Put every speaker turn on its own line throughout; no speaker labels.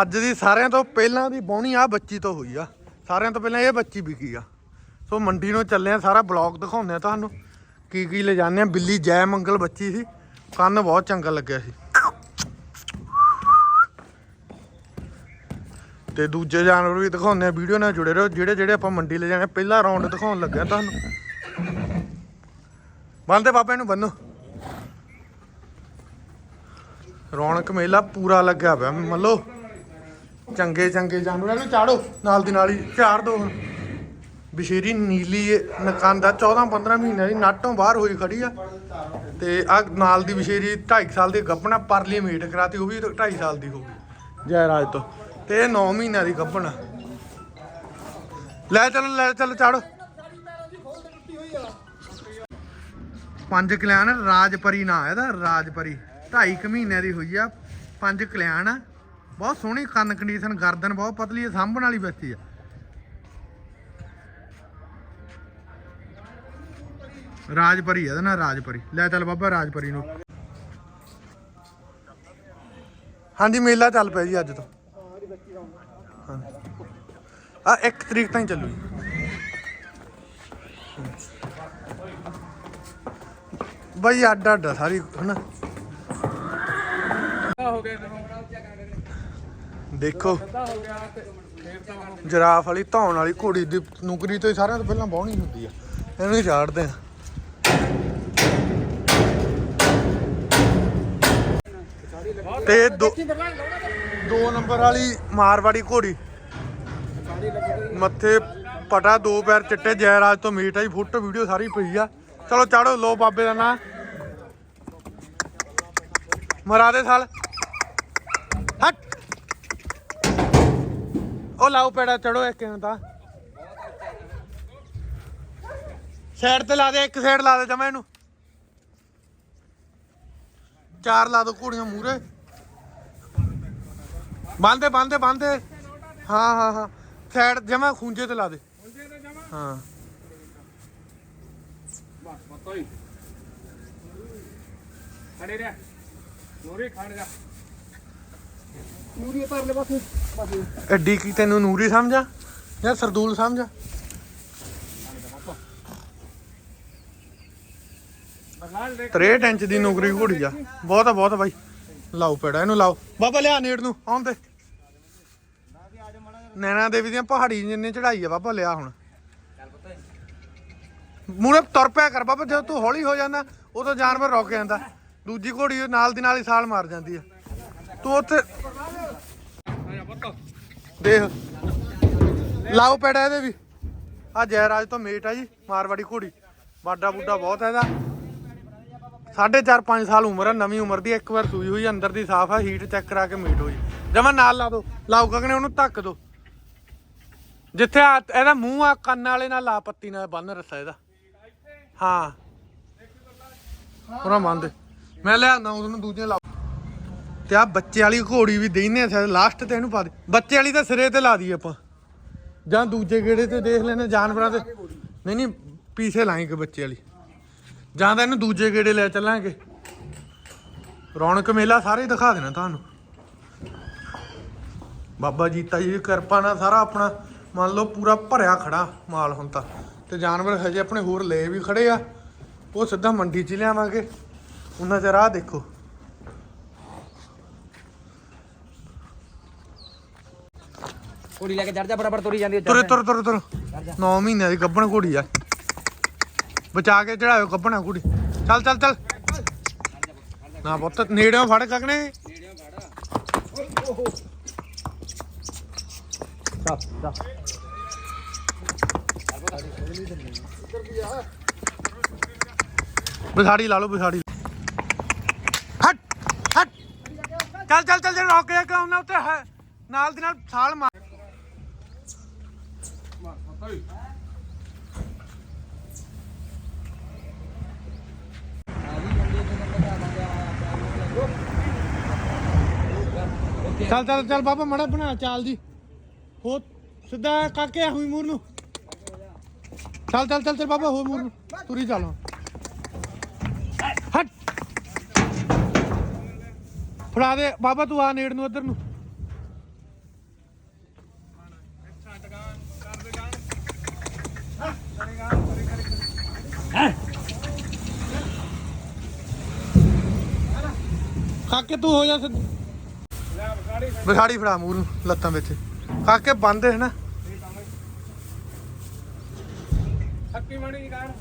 ਅੱਜ ਦੀ ਸਾਰਿਆਂ ਤੋਂ ਪਹਿਲਾਂ ਦੀ ਬੌਣੀ ਆ ਬੱਚੀ ਤੋਂ ਹੋਈ ਆ। ਸਾਰਿਆਂ ਤੋਂ ਪਹਿਲਾਂ ਇਹ ਬੱਚੀ ਵਿਕੀ ਆ। ਸੋ ਮੰਡੀ ਨੂੰ ਚੱਲੇ ਆ, ਸਾਰਾ ਬਲੌਗ ਦਿਖਾਉਂਦੇ ਆ ਤੁਹਾਨੂੰ। ਕੀ ਕੀ ਲੈ ਜਾਂਦੇ ਆ। ਬਿੱਲੀ ਜੈ ਮੰਗਲ ਬੱਚੀ ਸੀ। ਕੰਨ ਬਹੁਤ ਚੰਗਾ ਲੱਗਿਆ ਸੀ। ਤੇ ਦੂਜੇ ਜਾਨਵਰ ਵੀ ਦਿਖਾਉਂਦੇ ਆ, ਵੀਡੀਓ ਨਾਲ ਜੁੜੇ ਰਹੋ। ਜਿਹੜੇ ਜਿਹੜੇ ਆਪਾਂ ਮੰਡੀ ਲੈ ਜਾਣੇ, ਪਹਿਲਾ ਰਾਉਂਡ ਦਿਖਾਉਣ ਲੱਗਿਆ ਤੁਹਾਨੂੰ। ਬੰਦੇ ਬਾਬੇ ਨੂੰ ਬੰਨੋ ਰੌਣਕ ਮੇਲਾ ਪੂਰਾ ਲੱਗਿਆ ਪਿਆ। ਮੰਨ ਲਓ ਚੰਗੇ ਚੰਗੇ ਜਾਨਵਰਾਂ ਨੂੰ ਚਾੜੋ। ਨਾਲ ਦੀ ਨਾਲ ਹੀ ਝਾੜ ਦੋ ਹੁਣ। ਨੀਲੀ ਨਕੰਦਾ 14 15 ਮਹੀਨਿਆਂ ਦੀ ਨਾਟੋਂ ਬਾਹਰ ਹੋਈ ਖੜੀ ਆ। ਤੇ ਆ ਨਾਲ ਦੀ ਬਸ਼ੀਰੀ 2.5 ਸਾਲ ਦੀ ਗੱਭਣਾ ਪਰਲੀ ਮੀਟ ਕਰਾਤੀ, ਉਹ ਵੀ 2.5 ਸਾਲ ਦੀ ਹੋ ਗਈ। ਜੈ ਰਾਜ ਤੋਂ। ਤੇ ਇਹ 9 ਮਹੀਨਿਆਂ ਦੀ ਗੱਭਣ ਲੈ ਚੱਲ ਲੈ ਚੱਲ, ਚਾੜੋ। ਪੰਜ ਕਲਿਆਣ, ਰਾਜਪਰੀ ਨਾਂ ਇਹਦਾ, ਰਾਜਪਰੀ। 2.5 ਮਹੀਨਿਆਂ ਦੀ ਹੋਈ ਆ, ਪੰਜ ਕਲਿਆਣ ਆ। ਬਹੁਤ ਸੋਹਣੀ ਕੰਨ ਕੰਡੀਸ਼ਨ ਗਰਦਨ ਬਹੁਤ ਪਤਲੀ ਆ ਸਾਂਭਣ ਵਾਲੀ ਬੱਚੀ ਆ ਰਾਜਪਰੀ ਇਹਦਾ ਨਾਂ, ਰਾਜਪਰੀ। ਲੈ ਚੱਲ ਬਾਬਾ, ਰਾਜਪਰੀ ਨੂੰ। ਹਾਂਜੀ, ਮੇਲਾ ਚੱਲ ਪਿਆ ਜੀ ਅੱਜ ਤੋਂ। ਆ ਇੱਕ ਤਰੀਕ ਤਾਈਂ ਚੱਲੂ ਜੀ। ਬਈ ਅੱਡ ਅੱਡ ਆ ਸਾਰੀ, ਹਨਾ?
ਹੋ ਗਿਆ
ਦੇਖੋ। ਜਰਾਫ ਵਾਲੀ, ਧੌਣ ਵਾਲੀ ਘੋੜੀ ਦੀ ਨੁਕਰੀ ਤੋਂ ਹੀ ਸਾਰਿਆਂ ਤੋਂ ਪਹਿਲਾਂ ਬਾਹਣੀ ਹੁੰਦੀ ਆ। ਇਹਨੂੰ ਹੀ ਛਾੜਦੇ ਆ। ਤੇ ਦੋ ਦੋ ਨੰਬਰ ਵਾਲੀ ਮਾਰਵਾੜੀ ਘੋੜੀ। ਮੱਥੇ ਪਟਾ, ਦੋ ਪੈਰ ਚਿੱਟੇ, ਜੈਰਾਜ ਤੋਂ ਮੀਟ ਆਈ ਫੋਟੋ, ਵੀਡੀਓ ਸਾਰੀ ਪਈ ਆ। ਚਲੋ ਚਾੜੋ ਲੋ ਬਾਬੇ ਦਾ ਨਾਂ। ਮਰਾ ਦੇ ਸਾਲ। ਉਹ ਲਾਓ ਪੈੜਾ, ਚੜੋ ਇੱਕ ਨੂੰ ਤਾਂ ਸਾਈਡ ਤੇ ਲਾ ਦੇ, ਇੱਕ ਸਾਈਡ ਲਾ ਦੇ ਜਮਾ ਇਹਨੂੰ। ਚਾਰ ਲਾ ਦੋ ਘੋੜੀਆਂ ਮੂਰੇ ਬੰਦੇ ਬੰਦੇ ਬੰਦੇ ਹਾਂ ਹਾਂ ਹਾਂ। ਸਾਈਡ ਜਮਾ ਖੂੰਜੇ ਤੇ ਲਾ ਦੇ। ਹਾਂ।
ਬਸ ਮਤੋ ਖੜੇ ਰਹਿ। ਨੂਰੀ ਖੜ ਜਾ। ਨੂਰੀ ਪਰ ਲੈ ਬਸ
ਐਡੀ ਕੀ ਤੈਨੂੰ ਨੂਰੀ ਸਮਝਾ? ਜਾਂ ਸਰਦੂਲ ਸਮਝਾ?
ਲਾਲ ਦੇ
63 ਇੰਚ ਦੀ ਨੌਕਰੀ ਘੋੜੀ ਆ ਬਹੁਤ ਆ ਬਹੁਤ ਆ ਬਾਈ। ਲਾਓ ਪੈੜਾ ਇਹਨੂੰ ਲਾਓ। ਬਾਬਾ ਲਿਆ ਨੇੜ ਨੂੰ, ਆਉਣ ਤੇ ਨੈਣਾ ਦੇਵੀ ਦੀਆਂ ਪਹਾੜੀ ਜਿੰਨੇ ਚੜਾਈ ਆ, ਬਾਬਾ ਲਿਆ ਹੁਣ। ਮੂਰੇ ਤੁਰ ਪਿਆ ਕਰ ਬਾਬਾ, ਜਦੋਂ ਤੂੰ ਹੌਲੀ ਹੋ ਜਾਂਦਾ, ਉਦੋਂ ਜਾਨਵਰ ਰੁਕ ਜਾਂਦਾ। ਦੂਜੀ ਘੋੜੀ ਨਾਲ ਦੀ ਨਾਲ ਹੀ ਸਾਲ ਮਾਰ ਜਾਂਦੀ ਆ। ਤੂੰ ਉੱਥੇ ਦੇਖ। ਲਾਓ ਪੈੜਾ ਇਹਦੇ ਵੀ। ਆ ਜੈਰਾਜ ਤੋਂ ਮੇਟ ਆ ਜੀ, ਮਾਰਵਾੜੀ ਘੋੜੀ। ਬਾਡਾ ਬੁੱਡਾ ਬਹੁਤ ਹੈ ਇਹਦਾ। ਸਾਢੇ ਚਾਰ 5 ਸਾਲ ਉਮਰ ਹੈ ਨਵੀਂ ਉਮਰ ਦੀ, ਇੱਕ ਵਾਰ ਸੂਈ ਹੋਈ, ਅੰਦਰ ਦੀ ਸਾਫ਼ ਆ ਹੀਟ ਚੈੱਕ ਕਰਾ ਕੇ ਮੀਟ ਹੋਈ। ਜਮਾ ਨਾਲ ਲਾ ਦੋ। ਲਾਓ ਕਗਨੇ ਉਹਨੂੰ ਧੱਕ ਦੋ। ਜਿੱਥੇ ਆ, ਇਹਦਾ ਮੂੰਹ ਆ, ਕੰਨ ਵਾਲੇ ਨਾਲ ਲਾ ਪੱਤੀ ਨਾਲ ਬੰਨ ਰੱਸਾ ਇਹਦਾ। ਹਾਂ। ਪੂਰਾ ਮੰਨ ਦੇ ਮੈਂ ਲਿਆਉਂਦਾ, ਉਹਨੂੰ ਦੂਜੇ ਲਾਓ ਤੇ ਆ ਬੱਚੇ ਵਾਲੀ ਘੋੜੀ ਵੀ ਦੇਈਨੇ ਆ ਸ਼ਾਇਦ ਲਾਸਟ ਤੇ ਇਹਨੂੰ ਪਾ ਦੇ। ਬੱਚੇ ਵਾਲੀ ਤਾਂ ਸਿਰੇ ਤੇ ਲਾ ਦਈਏ ਆਪਾਂ। ਜਾਂ ਦੂਜੇ ਗੇੜੇ ਤੇ ਦੇਖ ਲੈਣੇ ਜਾਨਵਰਾਂ ਤੇ ਨਹੀਂ ਨਹੀਂ ਪੀਛੇ ਲਾਏਂਗੇ ਬੱਚੇ ਵਾਲੀ। ਜਾਂ ਤਾਂ ਇਹਨੂੰ ਦੂਜੇ ਗੇੜੇ ਲੈ ਚੱਲਾਂਗੇ। ਰੌਣਕ ਮੇਲਾ ਸਾਰੇ ਦਿਖਾ ਦੇਣਾ ਤੁਹਾਨੂੰ। ਬਾਬਾ ਜੀਤਾ ਜੀ ਦੀ ਕਿਰਪਾ ਨਾਲ ਸਾਰਾ ਆਪਣਾ, ਮੰਨ ਲਓ ਪੂਰਾ ਭਰਿਆ ਖੜਾ ਮਾਲ ਹੁਣ ਤਾਂ। ਤੇ ਜਾਨਵਰ ਹਜੇ ਆਪਣੇ ਹੋਰ ਲਏ ਵੀ ਖੜੇ ਆ। ਉਹ ਸਿੱਧਾ ਮੰਡੀ 'ਚ ਲਿਆਵਾਂਗੇ। ਉਹਨਾਂ ਚ ਰਾਹ ਦੇਖੋ।
ਕੁੜੀ ਲੈ ਕੇ ਚੜ ਜਾ ਬਰਾਬਰ ਤੁਰੀ ਜਾਂਦੀ
ਤੁਰੇ ਤੁਰ ਤੁਰ ਤੁਰ। 9 ਮਹੀਨਿਆਂ ਦੀ ਗੱਭਣ ਘੋੜੀ ਆ। ਬਚਾ ਕੇ ਚੜਾਇਓ ਗੱਭਣਾ ਘੋੜੀ। ਚੱਲ ਚੱਲ ਚੱਲ। ਨਾ ਪੁੱਤ ਨੇੜਿਓਂ ਫੜ ਕਕਨੇ ਬਿਸਾੜੀ ਲਾ ਲਓ ਬਿਸਾੜੀ ਹਟ ਹਟ। ਚੱਲ ਚੱਲ ਚੱਲ ਰੁਕ ਜਾ ਕਿਉਂ ਨਾ ਉੱਤੇ ਹੈ ਨਾਲ ਦੀ ਨਾਲ
ਹੀ
ਚੱਲ ਚੱਲ ਚੱਲ ਬਾਬਾ, ਮੜਾ ਬਣਾ ਚਾਲ ਦੀ ਹੋ ਸਿੱਧਾ ਕਾਕੇ ਹੋਈ ਮੂਰ ਨੂੰ ਚੱਲ ਚੱਲ ਚੱਲ ਚੱਲ ਬਾਬਾ ਹੋ ਮੂਰ ਨੂੰ ਤੁਰੀ ਚੱਲ ਹਟ। ਫੜਾ ਦੇ, ਬਾਬਾ ਤੂੰ ਆ ਨੇੜ ਨੂੰ ਇੱਧਰ ਨੂੰ। ਕਾਕੇ ਤੂੰ ਹੋ ਜਾ ਸਿੱਧ-
ਲੈ ਗਾੜੀ
ਵਿਖਾੜੀ ਫੜਾ ਮੂੰਹ ਨੂੰ ਲੱਤਾਂ ਵਿੱਚ। ਕਾਕੇ ਬੰਦ ਹੈ ਨਾ।
ਥੱਕੀ ਮਣੀ ਦੀ ਕਾਰ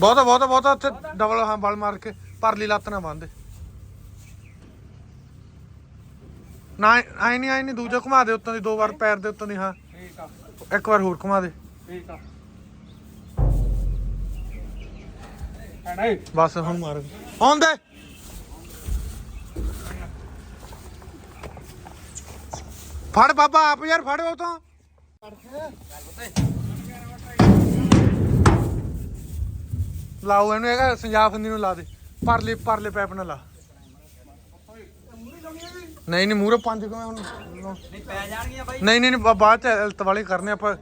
ਬਹੁਤਾ ਬਹੁਤਾ ਬਹੁਤਾ ਉੱਥੇ ਡਬਲ ਹਾਂ ਬਲ ਮਾਰ ਕੇ ਪਰਲੀ ਲੱਤ ਨਾ ਬੰਦੇ। ਨਾ ਆਈ ਨਹੀਂ ਆਈ ਨਹੀਂ ਦੂਜਾ ਘੁਮਾ ਦੇ ਉੱਤੋਂ ਦੀ ਦੋ ਵਾਰ ਪੈਰ ਦੇ ਉੱਤੋਂ ਦੀ ਹਾਂ।
ਠੀਕ ਆ।
ਇੱਕ ਵਾਰ ਹੋਰ ਘੁਮਾ ਦੇ।
ਠੀਕ ਆ।
ਬਸ ਹੁਣ ਮਾਰ। ਆਉਂਦੇ। ਫੜ ਬਾਬਾ, ਆਪ ਯਾਰ ਫੜ ਉਹ ਤੋਂ। ਲਾਓ ਇਹਨੂੰ ਹੈਗਾ ਸੰਜਾਫ ਹੁੰਦੀ ਨੂੰ ਲਾ ਦੇ। ਪਰਲੇ ਪਰਲੇ ਪੈਪ ਨਾਲ ਲਾ। ਨਹੀਂ ਨਹੀਂ ਮੂਰੇ ਪੰਜ ਕਿਵੇਂ ਹੁਣ
ਨਹੀਂ ਪੈ ਜਾਣਗੀਆਂ ਬਾਈ
ਨਹੀਂ ਨਹੀਂ ਬਾਅਦ ਚ ਇਲਤ ਵਾਲੇ ਕਰਨੇ ਆਪਾਂ।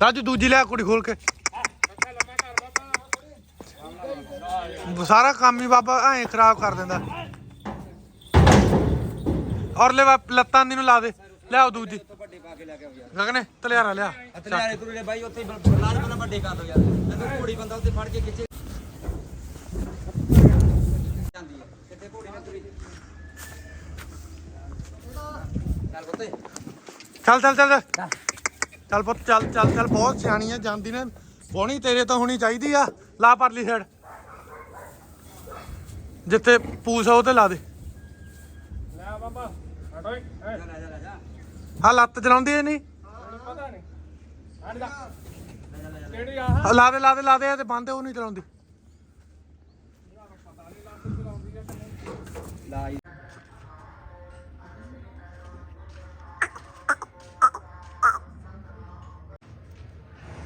ਰਾਜੂ, ਦੂਜੀ ਲਿਆ ਕੁੜੀ ਖੋਲ ਕੇ। ਸਾਰਾ ਕੰਮ ਹੀ ਬਾਬਾ ਐਂ ਖਰਾਬ ਕਰ ਦਿੰਦਾ। ਔਰ ਲੈ ਵਾ- ਲੱਤਾਂ ਦੀ ਨੂੰ ਲਾ ਦੇ। ਲਿਆਓ ਦੂਜੀ
ਤੋਂ ਵੱਡੇ ਪਾ ਕੇ ਲੈ ਕੇ ਆਓ ਯਾਰ
ਗਗਨੇ ਤਲਿਆਰਾ ਲਿਆ।
ਅਤੇ ਲਿਆਰੇ ਤੁਰੇ ਬਾਈ ਉੱਥੇ ਬਰਲਾਜ ਬਣਾ ਵੱਡੇ ਕਰ ਲਓ ਯਾਰ। ਜਦੋਂ ਘੋੜੀ ਬੰਦਾ ਉੱਥੇ ਫੜ ਕੇ ਖਿੱਚੇ। ਜਾਂਦੀ ਹੈ ਕਿਤੇ ਘੋੜੀ ਨਾ ਤੁਰੀ ਚੱਲ ਪੁੱਤੇ।
ਚੱਲ ਚੱਲ ਚੱਲ। ਚੱਲ। ਪੁੱਤ ਚੱਲ ਚੱਲ ਚੱਲ। ਬਹੁਤ ਸਿਆਣੀ ਆ ਜਾਂਦੀ ਨੇ। ਬੋਣੀ ਤੇਰੇ ਤੋਂ ਹੋਣੀ ਚਾਹੀਦੀ ਆ। ਲਾ ਪਰਲੀ ਸਾਈਡ ਜਿੱਥੇ ਪੂਸ ਆ ਉਹ ਤੇ ਲਾ ਦੇ।
ਲੈ ਬਾਬਾ ਐਡਾਈ ਐ।
ਲੈ ਜਾ ਲੈ ਜਾ।
ਆ ਲੱਤ ਚਲਾਉਂਦੀ ਐ ਨਹੀਂ?
ਪਤਾ ਨਹੀਂ। ਹਟ ਜਾ।
ਲੈ ਜਾ ਲੈ ਜਾ
ਕਿਹੜੀ ਆਹ
ਆ ਲਾ ਦੇ ਲਾ ਦੇ ਲਾ ਦੇ ਤੇ ਬੰਦੇ ਉਹ ਨਹੀਂ ਚਲਾਉਂਦੀ।
ਲਾਈ।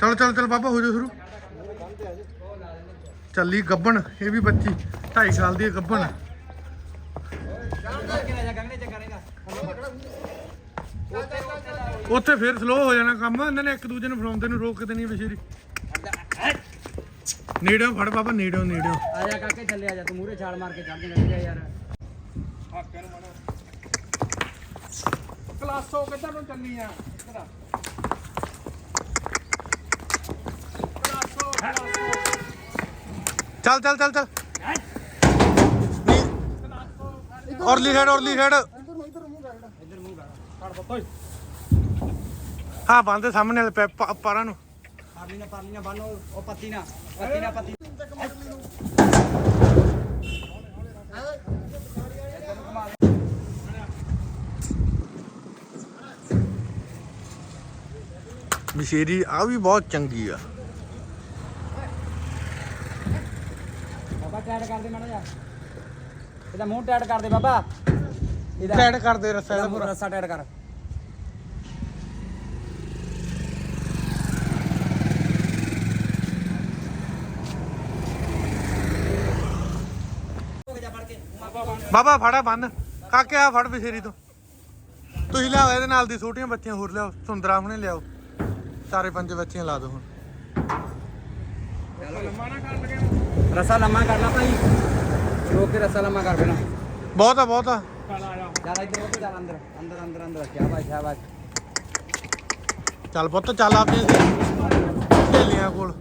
ਚਲ ਚਲ ਚਲ ਬਾਬਾ ਹੋ ਜਾ ਸ਼ੁਰੂ। ਚੱਲੀ ਗੱਬਣ ਇਹ ਵੀ ਬੱਚੀ 2.5 ਸਾਲ ਦੀ ਗੱਬਣ। ਉੱਥੇ ਫਿਰ ਸਲੋ ਹੋ ਜਾਣਾ ਕੰਮ ਇਹਨਾਂ ਨੇ ਇੱਕ ਦੂਜੇ ਨੂੰ ਫੜਾਉਂਦੇ ਨੂੰ ਰੋਕਦੇ ਨਹੀਂ ਬਸ਼ੀਰੀ ਨੇੜਿਓਂ ਫੜ ਬਾਬਾ ਨੇੜਿਓਂ ਨੇੜਿਓਂ।
ਆ ਜਾ ਕਾਕੇ ਥੱਲੇ ਆ ਜਾ ਤੂੰ ਮੂਰੇ ਛਾਲ ਮਾਰ ਕੇ ਚੜ ਜਾਣਾ ਜਾ ਯਾਰ।
ਹੱਕ ਨੂੰ ਮਣਾ ਕਲਾਸੋ ਕਿੱਧਰ ਨੂੰ ਚੱਲੀ ਆ? ਇੱਧਰ ਆ ਕਲਾਸੋ ਕਲਾਸੋ
ਚੱਲ ਚੱਲ ਚੱਲ ਚੱਲ। ਔਰਲੀ ਹੈਡ ਔਰਲੀ ਹੈਡ
ਇੱਧਰ
ਹਾਂ ਬੰਦੇ ਸਾਹਮਣੇ ਵਾਲੇ ਪੈ- ਪਰਾਂ ਨੂੰ।
ਪਰਲੀ ਨਾ ਪਰਲੀ ਨਾ ਬੰਨੋ ਉਹ ਪੱਤੀ ਨਾ ਪੱਤੀ ਨਾ ਪੱਤੀ
ਬਸ਼ੀਰੀ ਆ ਵੀ ਬਹੁਤ ਚੰਗੀ ਆ।
ਟੈਟ ਕਰ ਦੇ ਮਾੜਾ ਜਾ ਇਹਦਾ ਮੂੰਹ ਟੈਟ ਕਰ ਦੇ ਬਾਬਾ। ਇਹਦਾ
ਟੈਡ ਕਰਦੇ ਰਸਾ
ਇਹਦਾ
ਇਹਦਾ
ਮੂੰਹ
ਪੂਰਾ।
ਰੱਸਾ ਟੈਟ ਕਰ।
ਬਾਬਾ ਫੜਾ ਬੰਨ। ਕਾਕੇ ਆ ਫੜ ਬਸ਼ੀਰੀ ਤੋਂ। ਤੁਸੀਂ ਲਿਆਓ ਇਹਦੇ ਨਾਲ ਦੀ ਛੋਟੀਆਂ ਬੱਚੀਆਂ ਹੋਰ ਲਿਆਓ ਸੁੰਦਰਾ ਹੁਣੇ ਲਿਆਓ। ਚਾਰੇ ਪੰਜ ਬੱਚੀਆਂ ਲਾ ਦਿਓ ਹੁਣ।
ਲੰਮਾ ਨਾ ਕਰ ਲਗੇ।
ਰੱਸਾ ਲੰਮਾ ਕਰ ਲਾ ਭਾਈ। ਰੋਕ ਕੇ ਰੱਸਾ ਲੰਮਾ ਕਰ ਦੇਣਾ
ਬਹੁਤ ਆ ਬਹੁਤ ਆ।
ਚੱਲ ਆ ਜਾ
ਚੱਲ ਇੱਧਰ ਉੱਧਰ ਚੱਲ ਅੰਦਰ ਅੰਦਰ ਅੰਦਰ ਅੰਦਰ ਕੀ ਬਾਤ ਕੀ ਬਾਤ
ਚੱਲ ਪੁੱਤ ਚੱਲ ਆਪਣੀਆਂ ਸਹੇਲੀਆਂ ਕੋਲ।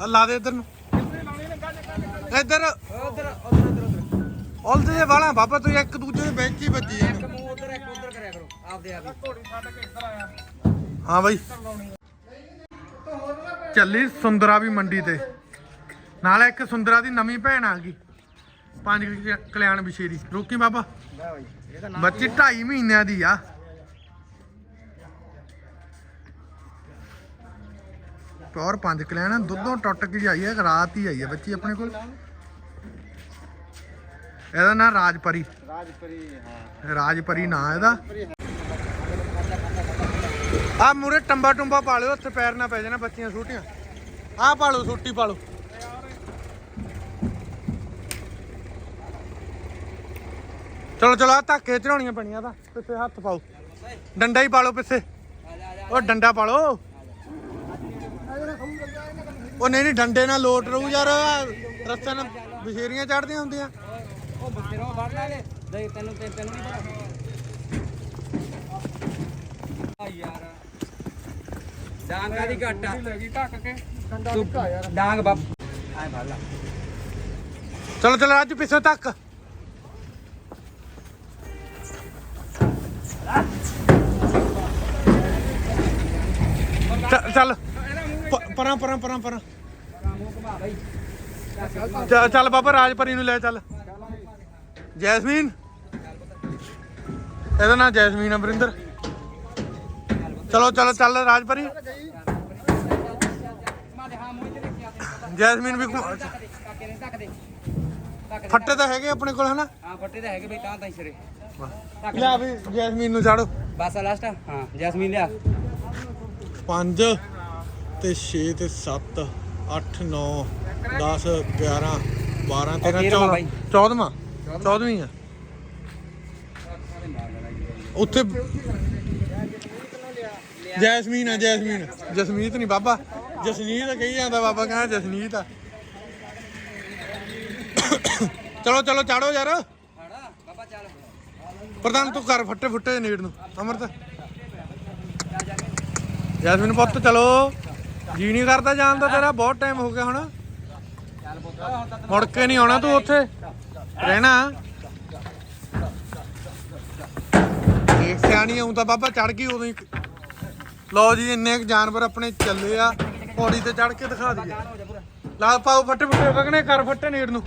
ਆ ਲਾ ਦੇ ਇੱਧਰ ਨੂੰ। ਇੱਧਰ।
ਉਧਰ ਉਧਰ ਉਧਰ ਉਧਰ।
ਉਲਝ ਜੇ ਵਾਲਾ ਬਾਬਾ ਤੂੰ ਇੱਕ ਦੂਜੇ ਦੇ ਵਿੱਚ ਹੀ ਵੱਜੀ
ਇੱਕ ਮੂੰਹ ਉਧਰ ਇੱਕ ਉਧਰ ਕਰਿਆ ਕਰੋ। ਆਪਦੇ ਆਪ ਹੀ।
ਘੋੜੀ ਛੱਡ ਕੇ ਇੱਧਰ ਆਇਆ
ਹਾਂ ਬਾਈ। ਚੱਲੀ ਸੁੰਦਰਾ ਵੀ ਮੰਡੀ ਤੇ। ਨਾਲ ਇੱਕ ਸੁੰਦਰਾ ਦੀ ਨਵੀਂ ਭੈਣ ਆ ਗਈ। ਪੰਜ ਕ- ਕਲਿਆਣ ਬਿਸ਼ੇਰੀ ਰੋਕੀ ਬਾਬਾ? ਬੱਚੀ 2.5 ਮਹੀਨਿਆਂ ਦੀ ਆ। ਪਿਓਰ ਪੰਜ ਕਲਿਆਣ ਦੁੱਧੋਂ ਟੁੱਟ ਕੇ ਆਈ ਹੈ ਰਾਤ ਹੀ ਆਈ ਹੈ ਬੱਚੀ ਆਪਣੇ ਕੋਲ। ਇਹਦਾ ਨਾਂ ਰਾਜਪਰੀ।
ਰਾਜਪਰੀ ਹਾਂ।
ਰਾਜਪਰੀ ਨਾਂ ਇਹਦਾ। ਆ ਮੂਰੇ ਟੰਬਾ ਟੁੰਬਾ ਪਾ ਲਿਓ, ਉੱਥੇ ਪੈਰ ਨਾ ਪੈ ਜਾਣਾ, ਬੱਚੀਆਂ ਛੋਟੀਆਂ। ਆ ਪਾ ਲਓ ਛੋਟੀ ਪਾ ਲਓ। ਚਲੋ ਚਲੋ ਆ ਧੱਕੇ ਚੜਾਉਣੀਆਂ ਪੈਣੀਆਂ ਤਾਂ, ਪਿੱਛੇ ਹੱਥ ਪਾਓ। ਡੰਡਾ ਹੀ ਪਾ ਲਓ ਪਿੱਛੇ। ਉਹ ਡੰਡਾ ਪਾ ਲਓ। ਉਹ ਨਹੀਂ ਨਹੀਂ, ਡੰਡੇ ਨਾਲ ਲੋਟ ਰਹੂ ਯਾਰ, ਰਸਤੇ ਨਾਲ ਬਸ਼ੇਰੀਆਂ ਚੜਦੀਆਂ ਹੁੰਦੀਆਂ।
ਉਹ ਬੱਚੇ ਵੜ ਲੈ ਦੇ ਤੈਨੂੰ ਤੈਨੂੰ ਨਹੀਂ ਪਤਾ। ਆ ਯਾਰ। ਡਾਂਗ ਕਾਦੀ ਘੱਟ ਆ?
ਲੈ ਗਈ ਢੱਕ ਕੇ।
ਤੂੰ ਡਾਂਗ ਬਾਬ ਐ ਫੜ ਲਾ।
ਚਲੋ ਚਲੋ ਰਾਜੂ ਪਿੱਛੇ ਤੱਕ। ਚੱਲ- ਪਰਾਂ ਪਰਾਂ ਪਰਾਂ ਪਰਾਂ। ਚੱਲ- ਚੱਲ ਬਾਬਾ ਰਾਜਪਰੀ ਨੂੰ ਲੈ ਚੱਲ। ਜੈਸਮੀਨ? ਇਹਦਾ ਨਾਂ ਜੈਸਮੀਨ ਆ ਵਰਿੰਦਰ ਚਲੋ ਚਲੋ ਚੱਲ ਰਾਜਪਰੀ। ਜੈਸਮੀਨ ਵੀ ਘੁਮਾ- ਫੱਟੇ ਤਾਂ ਹੈਗੇ ਆਪਣੇ ਕੋਲ ਹਨਾ?
ਹਾਂ ਫੱਟੇ ਤਾਂ ਹੈਗੇ ਬਈ ਤਾਂ ਤਾਂ ਸਿਰੇ।
ਲੈ ਵੀ ਜੈਸਮੀਨ ਨੂੰ ਛਾੜੋ
ਬਸ ਲਾਸਟ ਹਾਂ ਜੈਸਮੀਨ ਲਿਆ।
5 ਤੇ 6 ਤੇ 7 8 9 10 11 12 13
ਤੇਰਵਾਂ
14
ਬਾਈ।
14ਵਾਂ 14ਵੀਂ ਆ। ਉੱਥੇ ਜੈਸਮੀਨ ਆ ਜੈਸਮੀਨ। ਜਸਮੀਤ ਨਹੀਂ ਬਾਬਾ। ਜਸਨੀਤ ਕਹੀ ਜਾਂਦਾ ਬਾਬਾ ਕਹਿੰਦਾ ਜਸਨੀਤ ਆ। ਚਲੋ ਚਲੋ ਚਾੜੋ ਯਾਰ। ਪ੍ਰਧਾਨ ਤੂੰ ਕਰ ਫੱਟੇ ਫੁੱਟੇ ਨੇੜ ਨੂੰ। ਅਮਰਤ। ਜੈਸਮੀਨ ਪੁੱਤ ਚਲੋ। ਜੀ ਨਹੀਂ ਕਰਦਾ ਜਾਣ ਦਾ ਤੇਰਾ ਬਹੁਤ ਟਾਈਮ ਹੋ ਗਿਆ ਹੁਣ। ਮੁੜ ਕੇ ਨਹੀਂ ਆਉਣਾ ਤੂੰ ਉੱਥੇ। ਰਹਿਣਾ। ਇਹ ਸਿਆਣੀ ਆਉਂ ਤਾਂ ਬਾਬਾ ਚੜ ਗਈ ਉਦੋਂ ਹੀ। ਲਓ ਜੀ, ਇੰਨੇ ਕੁ ਜਾਨਵਰ ਆਪਣੇ ਚੱਲੇ ਆ। ਪੌੜੀ ਤੇ ਚੜ ਕੇ ਦਿਖਾ ਦਈਏ। ਲਾ ਪਾਓ, ਫੱਟੇ ਫੁੱਟੇ ਕਗਨੇ ਕਰ ਫੱਟੇ ਨੇੜ ਨੂੰ।